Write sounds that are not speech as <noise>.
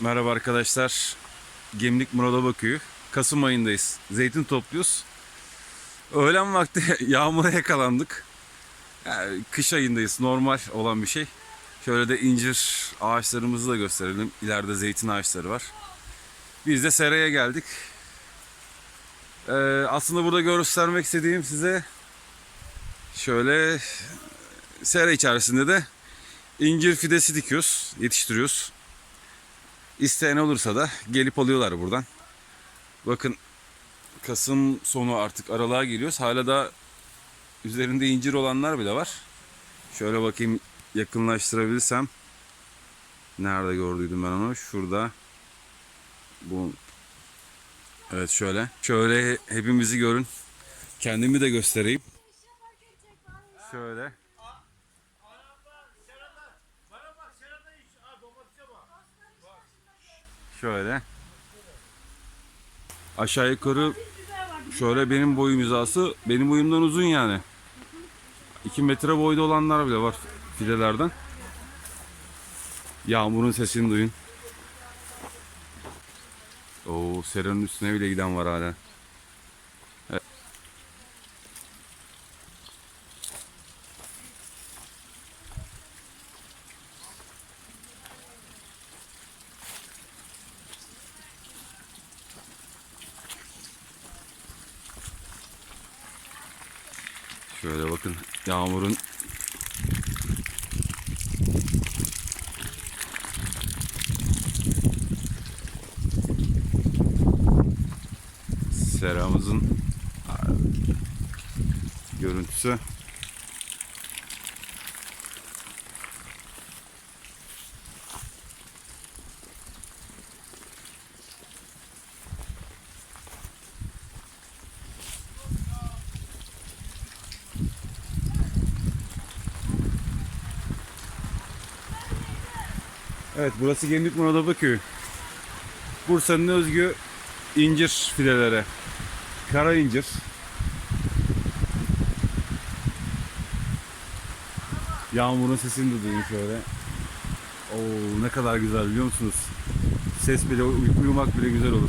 Merhaba arkadaşlar. Gemlik Muradova Köyü. Kasım ayındayız. Zeytin topluyoruz. Öğlen vakti <laughs> yağmura yakalandık. Yani kış ayındayız. Normal olan bir şey. Şöyle de incir ağaçlarımızı da gösterelim. İleride zeytin ağaçları var. Biz de seraya geldik. Ee, aslında burada göstermek istediğim size şöyle sera içerisinde de incir fidesi dikiyoruz, yetiştiriyoruz. İsteyen olursa da gelip alıyorlar buradan. Bakın Kasım sonu artık aralığa giriyoruz. Hala da üzerinde incir olanlar bile var. Şöyle bakayım yakınlaştırabilirsem. Nerede gördüydüm ben onu? Şurada. Bu Evet şöyle. Şöyle hepimizi görün. Kendimi de göstereyim. Şöyle. Şöyle. Aşağı yukarı şöyle benim boyum hizası benim boyumdan uzun yani. 2 metre boyda olanlar bile var fidelerden. Yağmurun sesini duyun. Oo seranın üstüne bile giden var hala. Şöyle bakın yağmurun seramızın görüntüsü. Evet burası Gemlik Muradova Köyü. Bursa'nın özgü incir fideleri. Kara incir. Yağmurun sesini de duyun şöyle. Oo ne kadar güzel biliyor musunuz? Ses bile uy- uyumak bile güzel olur.